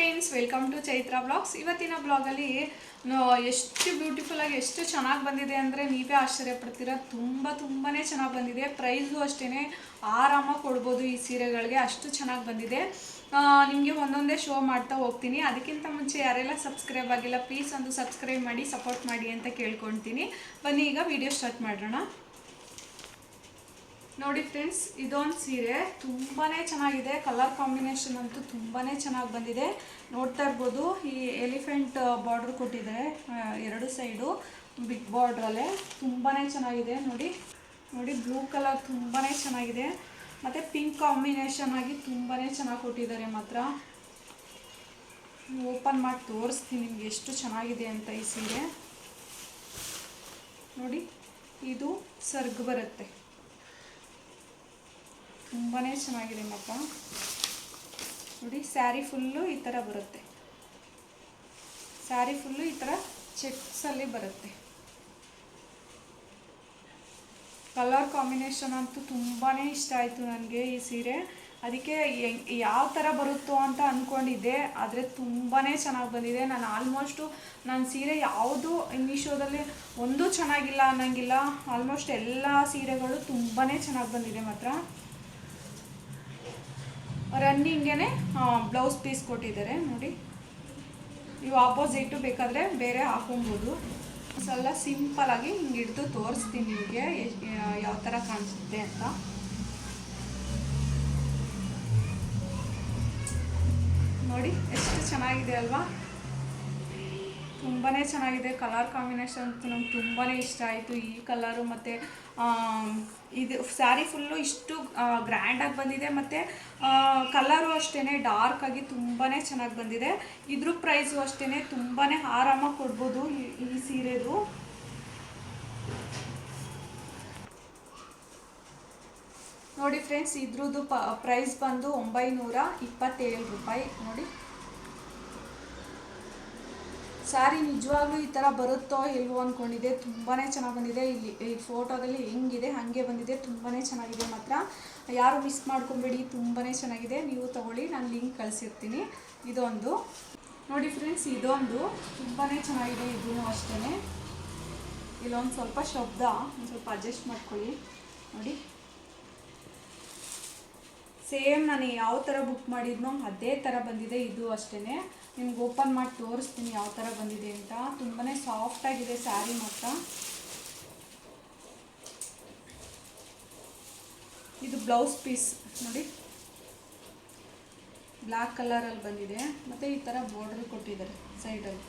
Friends welcome to Chaitra blogs ಇವತ್ತಿನ ಬ್ಲಾಗಲ್ಲಿ ಎಷ್ಟು ಬ್ಯೂಟಿಫುಲ್ ಆಗಿ ಎಷ್ಟು ಚೆನ್ನಾಗಿ ಬಂದಿದೆ ಅಂದರೆ ನೀವೇ ಆಶ್ಚರ್ಯ ಪಡ್ತೀರಾ? ತುಂಬ ತುಂಬಾ ಚೆನ್ನಾಗಿ ಬಂದಿದೆ. ಪ್ರೈಸು ಅಷ್ಟೇ ಆರಾಮಾಗಿ ಕೊಡ್ಬೋದು ಈ ಸೀರೆಗಳಿಗೆ. ಅಷ್ಟು ಚೆನ್ನಾಗಿ ಬಂದಿದೆ. ನಿಮಗೆ ಒಂದೊಂದೇ ಶೋ ಮಾಡ್ತಾ ಹೋಗ್ತೀನಿ. ಅದಕ್ಕಿಂತ ಮುಂಚೆ ಯಾರೆಲ್ಲ ಸಬ್ಸ್ಕ್ರೈಬ್ ಆಗಿಲ್ಲ ಪ್ಲೀಸ್ ಒಂದು ಸಬ್ಸ್ಕ್ರೈಬ್ ಮಾಡಿ ಸಪೋರ್ಟ್ ಮಾಡಿ ಅಂತ ಕೇಳ್ಕೊತೀನಿ ಬನ್ನಿ, ಈಗ ವಿಡಿಯೋ ಸ್ಟಾರ್ಟ್ ಮಾಡೋಣ. ನೋಡಿ ಫ್ರೆಂಡ್ಸ್, ಇದೊಂದು ಸೀರೆ ತುಂಬಾ ಚೆನ್ನಾಗಿದೆ. ಕಲರ್ ಕಾಂಬಿನೇಷನ್ ಅಂತೂ ತುಂಬಾ ಚೆನ್ನಾಗಿ ಬಂದಿದೆ. ನೋಡ್ತಾ ಇರ್ಬೋದು, ಈ ಎಲಿಫೆಂಟ್ ಬಾರ್ಡ್ರ್ ಕೊಟ್ಟಿದ್ದಾರೆ ಎರಡು ಸೈಡು ಬಿಗ್ ಬಾರ್ಡ್ರಲ್ಲೇ ತುಂಬಾ ಚೆನ್ನಾಗಿದೆ, ನೋಡಿ. ನೋಡಿ ಬ್ಲೂ ಕಲರ್ ತುಂಬಾ ಚೆನ್ನಾಗಿದೆ. ಮತ್ತು ಪಿಂಕ್ ಕಾಂಬಿನೇಷನ್ ಆಗಿ ತುಂಬಾ ಚೆನ್ನಾಗಿ ಕೊಟ್ಟಿದ್ದಾರೆ ಮಾತ್ರ. ಓಪನ್ ಮಾಡಿ ತೋರಿಸ್ತೀನಿ ನಿಮ್ಗೆ ಎಷ್ಟು ಚೆನ್ನಾಗಿದೆ ಅಂತ ಈ ಸೀರೆ. ನೋಡಿ, ಇದು ಸರ್ಗ್ ಬರುತ್ತೆ. ತುಂಬಾ ಚೆನ್ನಾಗಿದೆ ಮಪ್ಪ ನೋಡಿ, ಸ್ಯಾರಿ ಫುಲ್ಲು ಈ ಥರ ಬರುತ್ತೆ. ಸ್ಯಾರಿ ಫುಲ್ಲು ಈ ಥರ ಚೆಕ್ಸಲ್ಲಿ ಬರುತ್ತೆ. ಕಲರ್ ಕಾಂಬಿನೇಷನ್ ಅಂತೂ ತುಂಬಾ ಇಷ್ಟ ಆಯಿತು ನನಗೆ ಈ ಸೀರೆ. ಅದಕ್ಕೆ ಯಾವ ಥರ ಬರುತ್ತೋ ಅಂತ ಅಂದ್ಕೊಂಡಿದ್ದೆ ಆದರೆ ತುಂಬಾ ಚೆನ್ನಾಗಿ ಬಂದಿದೆ. ನಾನು ಆಲ್ಮೋಸ್ಟು ನನ್ನ ಸೀರೆ ಯಾವುದು ಮೀಶೋದಲ್ಲಿ ಒಂದೂ ಚೆನ್ನಾಗಿಲ್ಲ ಅನ್ನಂಗಿಲ್ಲ. ಆಲ್ಮೋಸ್ಟ್ ಎಲ್ಲ ಸೀರೆಗಳು ತುಂಬಾ ಚೆನ್ನಾಗಿ ಬಂದಿದೆ ಮಾತ್ರ. ರನ್ನಿಂಗೇ ಬ್ಲೌಸ್ ಪೀಸ್ ಕೊಟ್ಟಿದ್ದಾರೆ, ನೋಡಿ. ನೀವು ಆಪೋಸಿಟು ಬೇಕಾದರೆ ಬೇರೆ ಹಾಕೊಬೋದು. ಸಲ ಸಿಂಪಲಾಗಿ ಹಿಂಗೆ ಹಿಡಿದು ತೋರಿಸ್ತೀನಿ ನಿಮಗೆ ಯಾವ ಥರ ಕಾಣಿಸುತ್ತೆ ಅಂತ. ನೋಡಿ, ಎಷ್ಟು ಚೆನ್ನಾಗಿದೆ ಅಲ್ವಾ? ತುಂಬಾ ಚೆನ್ನಾಗಿದೆ. ಕಲರ್ ಕಾಂಬಿನೇಷನ್ ಅಂತೂ ನಂಗೆ ತುಂಬಾ ಇಷ್ಟ ಆಯಿತು. ಈ ಕಲರು ಮತ್ತು ಇದು ಸ್ಯಾರಿ ಫುಲ್ಲು ಇಷ್ಟು ಗ್ರ್ಯಾಂಡಾಗಿ ಬಂದಿದೆ. ಮತ್ತು ಕಲರು ಅಷ್ಟೇ ಡಾರ್ಕ್ ಆಗಿ ತುಂಬಾ ಚೆನ್ನಾಗಿ ಬಂದಿದೆ. ಇದ್ರ ಪ್ರೈಸು ಅಷ್ಟೇ ತುಂಬಾ ಆರಾಮಾಗಿ ಕೊಡ್ಬೋದು ಈ- ಸೀರೆದು. ನೋಡಿ ಫ್ರೆಂಡ್ಸ್ ಇದ್ರದ್ದು ಪ ಪ್ರೈಸ್ ಬಂದು ಒಂಬೈನೂರ ಇಪ್ಪತ್ತೇಳು ರೂಪಾಯಿ. ನೋಡಿ. ಸ್ಯಾರಿ ನಿಜವಾಗ್ಲೂ ಈ ಥರ ಬರುತ್ತೋ ಇಲ್ವೋ ಅಂದ್ಕೊಂಡಿದ್ದೆ ತುಂಬಾ ಚೆನ್ನಾಗಿ ಬಂದಿದೆ. ಇಲ್ಲಿ ಈ ಫೋಟೋದಲ್ಲಿ ಹೆಂಗಿದೆ, ಹಾಗೆ ಬಂದಿದೆ. ತುಂಬಾ ಚೆನ್ನಾಗಿದೆ ಮಾತ್ರ. ಯಾರು ಮಿಸ್ ಮಾಡ್ಕೊಬೇಡಿ ತುಂಬಾ ಚೆನ್ನಾಗಿದೆ. ನೀವು ತಗೊಳ್ಳಿ, ನಾನು ಲಿಂಕ್ ಕಳಿಸಿರ್ತೀನಿ. ಇದೊಂದು. ನೋಡಿ ಫ್ರೆಂಡ್ಸ್ ಇದೊಂದು. ತುಂಬಾ ಚೆನ್ನಾಗಿದೆ ಇದೂ ಅಷ್ಟೇ ಇಲ್ಲೊಂದು ಸ್ವಲ್ಪ ಶಬ್ದ, ಒಂದು ಸ್ವಲ್ಪ ಅಡ್ಜಸ್ಟ್ ಮಾಡ್ಕೊಳ್ಳಿ. ನೋಡಿ. ಸೇಮ್ ನಾನು ಯಾವ ಥರ ಬುಕ್ ಮಾಡಿದ್ನೋ ಅದೇ ಥರ ಬಂದಿದೆ, ಇದು ಅಷ್ಟೇ ನಿಮ್ಗೆ ಓಪನ್ ಮಾಡಿ ತೋರಿಸ್ತೀನಿ ಯಾವ ಥರ ಬಂದಿದೆ ಅಂತ. ತುಂಬಾ ಸಾಫ್ಟಾಗಿದೆ ಸ್ಯಾರಿ ಮಾತ್ರ. ಇದು ಬ್ಲೌಸ್ ಪೀಸ್ ನೋಡಿ. ಬ್ಲ್ಯಾಕ್ ಕಲರಲ್ಲಿ ಬಂದಿದೆ. ಮತ್ತು ಈ ಥರ ಬಾರ್ಡರ್ ಕೊಟ್ಟಿದ್ದಾರೆ ಸೈಡಲ್ಲಿ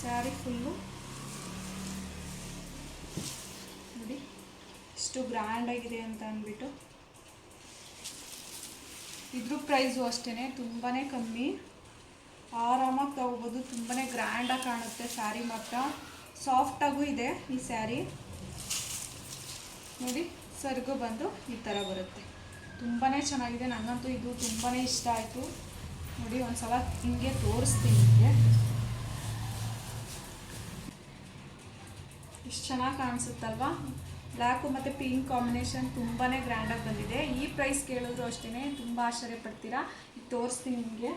ಸ್ಯಾರಿ ಫುಲ್ಲು ನೋಡಿ ಎಷ್ಟು ಗ್ರ್ಯಾಂಡ್ ಆಗಿದೆ ಅಂತ ಅಂದ್ಬಿಟ್ಟು. ಇದ್ರ ಪ್ರೈಸು ಅಷ್ಟೇ ತುಂಬಾ ಕಮ್ಮಿ. ಆರಾಮಾಗಿ ತಗೋಬೋದು ತುಂಬಾ ಗ್ರ್ಯಾಂಡಾಗಿ ಕಾಣುತ್ತೆ ಸ್ಯಾರಿ ಮಾತ್ರ. ಸಾಫ್ಟಾಗೂ ಇದೆ ಈ ಸ್ಯಾರಿ ನೋಡಿ, ಸರ್ಗು ಬಂದು ಈ ಥರ ಬರುತ್ತೆ. ತುಂಬಾ ಚೆನ್ನಾಗಿದೆ ನನಗಂತೂ ಇದು ತುಂಬಾ ಇಷ್ಟ ಆಯಿತು. ನೋಡಿ ಒಂದು ಸಲ ಹಿಂಗೆ ತೋರಿಸ್ತೀನಿ ನಿಮಗೆ. ಇಷ್ಟು ಚೆನ್ನಾಗಿ ಕಾಣಿಸುತ್ತಲ್ವಾ? ಬ್ಲ್ಯಾಕು ಮತ್ತು ಪಿಂಕ್ ಕಾಂಬಿನೇಷನ್ ತುಂಬಾ ಗ್ರ್ಯಾಂಡಾಗಿ ಬಂದಿದೆ. ಈ ಪ್ರೈಸ್ ಕೇಳಿದ್ರು ಅಷ್ಟೇ ತುಂಬ ಆಶ್ಚರ್ಯ ಪಡ್ತೀರಾ? ಈಗ ತೋರಿಸ್ತೀನಿ ನಿಮಗೆ.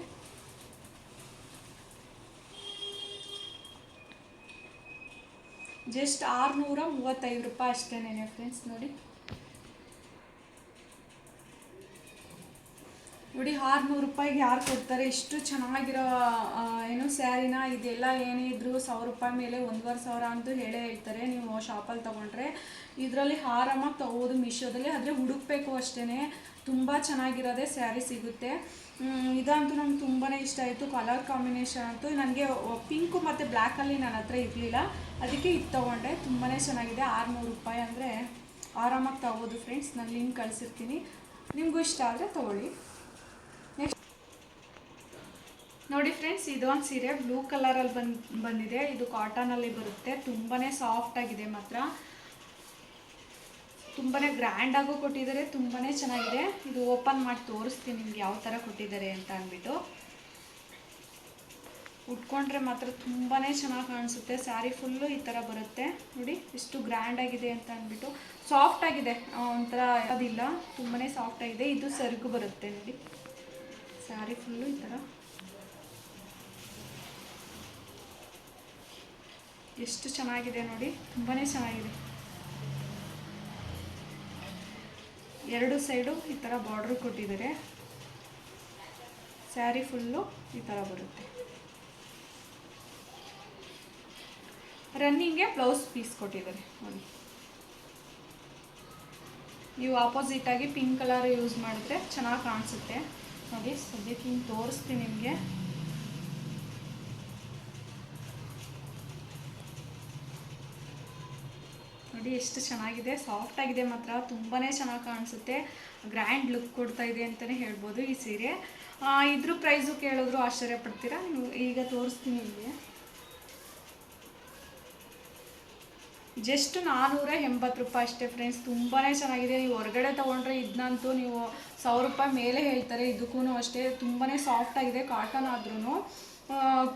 ಜಸ್ಟ್ ಆರುನೂರ ಮೂವತ್ತೈದು ರೂಪಾಯಿ ಅಷ್ಟೇನೆ ಫ್ರೆಂಡ್ಸ್ ನೋಡಿ. ನೋಡಿ, ಆರುನೂರು ರೂಪಾಯಿಗೆ ಯಾರು ಕೊಡ್ತಾರೆ? ಇಷ್ಟು ಚೆನ್ನಾಗಿರೋ ಏನು ಸ್ಯಾರಿನ? ಇದೆಲ್ಲ ಏನೇ ಇದ್ರು ಸಾವಿರ ರೂಪಾಯಿ ಮೇಲೆ ಒಂದೂವರೆ ಸಾವಿರ ಅಂತೂ ಹೇಳೇ ಹೇಳ್ತಾರೆ. ನೀವು ಶಾಪಲ್ಲಿ ತೊಗೊಂಡ್ರೆ ಇದರಲ್ಲಿ ಆರಾಮಾಗಿ ತಗೋದು ಮೀಶೋದಲ್ಲಿ. ಆದರೆ ಹುಡುಕ್ಬೇಕು ಅಷ್ಟೇ ತುಂಬ ಚೆನ್ನಾಗಿರೋದೇ ಸ್ಯಾರಿ ಸಿಗುತ್ತೆ. ಇದಂತೂ ನಂಗೆ ತುಂಬಾ ಇಷ್ಟ ಆಯಿತು. ಕಲರ್ ಕಾಂಬಿನೇಷನ್ ಅಂತೂ ನನಗೆ ಪಿಂಕು ಮತ್ತು ಬ್ಲ್ಯಾಕಲ್ಲಿ ನನ್ನ ಹತ್ರ ಇರಲಿಲ್ಲ. ಅದಕ್ಕೆ ಇದು ತೊಗೊಂಡೆ. ತುಂಬಾ ಚೆನ್ನಾಗಿದೆ. ಆರುನೂರು ರೂಪಾಯಿ ಅಂದರೆ ಆರಾಮಾಗಿ ತಗೋದು ಫ್ರೆಂಡ್ಸ್ ನಾನು ಲಿಂಕ್ ಕಳಿಸಿರ್ತೀನಿ. ನಿಮಗೂ ಇಷ್ಟ ಆದರೆ ತೊಗೊಳ್ಳಿ. ನೋಡಿ ಫ್ರೆಂಡ್ಸ್ ಇದೊಂದು ಸೀರೆ ಬ್ಲೂ ಕಲರಲ್ಲಿ ಬಂದು, ಬಂದಿದೆ. ಇದು ಕಾಟನಲ್ಲಿ ಬರುತ್ತೆ. ತುಂಬಾ ಸಾಫ್ಟ್ ಆಗಿದೆ ಮಾತ್ರ. ತುಂಬಾ ಗ್ರ್ಯಾಂಡಾಗೂ ಕೊಟ್ಟಿದ್ದಾರೆ. ತುಂಬಾ ಚೆನ್ನಾಗಿದೆ. ಇದು ಓಪನ್ ಮಾಡಿ ತೋರಿಸ್ತೀನಿ ನಿಮ್ಗೆ ಯಾವ ಥರ ಕೊಟ್ಟಿದ್ದಾರೆ ಅಂತ ಅಂದ್ಬಿಟ್ಟು. ಉಟ್ಕೊಂಡ್ರೆ ಮಾತ್ರ ತುಂಬಾ ಚೆನ್ನಾಗಿ ಕಾಣಿಸುತ್ತೆ. ಸ್ಯಾರಿ ಫುಲ್ಲು ಈ ಥರ ಬರುತ್ತೆ. ನೋಡಿ, ಎಷ್ಟು ಗ್ರ್ಯಾಂಡ್ ಆಗಿದೆ ಅಂತ ಅಂದ್ಬಿಟ್ಟು. ಸಾಫ್ಟ್ ಆಗಿದೆ. ಒಂಥರ ಅದಿಲ್ಲ. ತುಂಬಾ ಸಾಫ್ಟ್ ಆಗಿದೆ. ಇದು ಸೆರಗು ಬರುತ್ತೆ ನೋಡಿ. ಸ್ಯಾರಿ ಫುಲ್ಲು ಈ ಥರ ಎಷ್ಟು ಚೆನ್ನಾಗಿದೆ ನೋಡಿ ತುಂಬಾ ಚೆನ್ನಾಗಿದೆ. ಎರಡು ಸೈಡು ಈ ಥರ ಬಾರ್ಡ್ರ್ ಕೊಟ್ಟಿದ್ದಾರೆ. ಸ್ಯಾರಿ ಫುಲ್ಲು ಈ ಥರ ಬರುತ್ತೆ. ರನ್ನಿಂಗೆ ಬ್ಲೌಸ್ ಪೀಸ್ ಕೊಟ್ಟಿದ್ದಾರೆ, ನೋಡಿ. ನೀವು ಆಪೋಸಿಟಾಗಿ ಪಿಂಕ್ ಕಲರ್ ಯೂಸ್ ಮಾಡಿದ್ರೆ ಚೆನ್ನಾಗಿ ಕಾಣಿಸುತ್ತೆ. ನೋಡಿ, ಸದ್ಯಕ್ಕೆ ಹಿಂಗೆ ತೋರಿಸ್ತೀನಿ ನಿಮಗೆ. ನೋಡಿ ಎಷ್ಟು ಚೆನ್ನಾಗಿದೆ ಸಾಫ್ಟ್ ಆಗಿದೆ ಮಾತ್ರ ತುಂಬಾ ಚೆನ್ನಾಗಿ ಕಾಣಿಸುತ್ತೆ. ಗ್ರ್ಯಾಂಡ್ ಲುಕ್ ಕೊಡ್ತಾ ಇದೆ ಅಂತಲೇ ಹೇಳ್ಬೋದು ಈ ಸೀರೆ. ಇದ್ರ ಪ್ರೈಸು ಕೇಳಿದ್ರು ಆಶ್ಚರ್ಯ ಪಡ್ತೀರಾ? ನೀವು ಈಗ ತೋರಿಸ್ತೀನಿ ನಿಮಗೆ. ಜಸ್ಟ್ ನಾನ್ನೂರ ಎಂಬತ್ತು ರೂಪಾಯಿ ಅಷ್ಟೇ ಫ್ರೆಂಡ್ಸ್ ತುಂಬಾ ಚೆನ್ನಾಗಿದೆ. ನೀವು ಹೊರಗಡೆ ತೊಗೊಂಡ್ರೆ ಇದನ್ನಂತೂ ನೀವು ಸಾವಿರ ರೂಪಾಯಿ ಮೇಲೆ ಹೇಳ್ತಾರೆ ಇದಕ್ಕೂ ಅಷ್ಟೇ. ತುಂಬಾ ಸಾಫ್ಟ್ ಆಗಿದೆ ಕಾಟನ್ ಆದ್ರೂ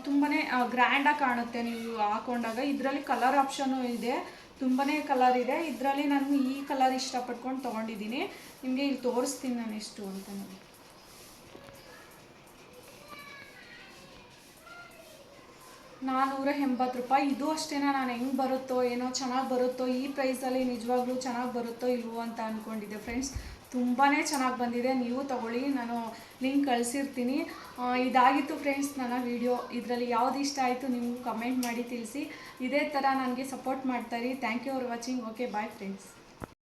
ತುಂಬಾ ಗ್ರ್ಯಾಂಡಾಗಿ ಕಾಣುತ್ತೆ ನೀವು ಹಾಕೊಂಡಾಗ. ಇದರಲ್ಲಿ ಕಲರ್ ಆಪ್ಷನು ಇದೆ. ತುಂಬಾ ಕಲರ್ ಇದೆ. ಇದರಲ್ಲಿ ನಾನು ಈ ಕಲರ್ ಇಷ್ಟಪಟ್ಕೊಂಡು ತೊಗೊಂಡಿದ್ದೀನಿ. ನಿಮಗೆ ಇಲ್ಲಿ ತೋರಿಸ್ತೀನಿ ನಾನು ಎಷ್ಟು ಅಂತ ನಾನು ನಾನ್ನೂರ ಎಂಬತ್ತು ರೂಪಾಯಿ. ಇದು ಅಷ್ಟೇನ? ನಾನು ಹೆಂಗೆ ಬರುತ್ತೋ, ಏನೋ ಚೆನ್ನಾಗಿ ಬರುತ್ತೋ, ಈ ಪ್ರೈಸಲ್ಲಿ ನಿಜವಾಗ್ಲೂ ಚೆನ್ನಾಗಿ ಬರುತ್ತೋ, ಇಲ್ವೋ ಅಂತ ಅಂದ್ಕೊಂಡಿದ್ದೆ ಫ್ರೆಂಡ್ಸ್ ತುಂಬಾ ಚೆನ್ನಾಗಿ ಬಂದಿದೆ. ನೀವು ತಗೊಳ್ಳಿ, ನಾನು ಲಿಂಕ್ ಕಳಿಸಿರ್ತೀನಿ. ಇದಾಗಿತ್ತು ಫ್ರೆಂಡ್ಸ್ ನನ್ನ ವಿಡಿಯೋ ಇದರಲ್ಲಿ ಯಾವ್ದು ಇಷ್ಟ ಆಯಿತು ನಿಮ್ಗೆ ಕಮೆಂಟ್ ಮಾಡಿ ತಿಳಿಸಿ. ಇದೇ ಥರ ನನಗೆ ಸಪೋರ್ಟ್ ಮಾಡ್ತಾರೆ thank you for watching okay bye friends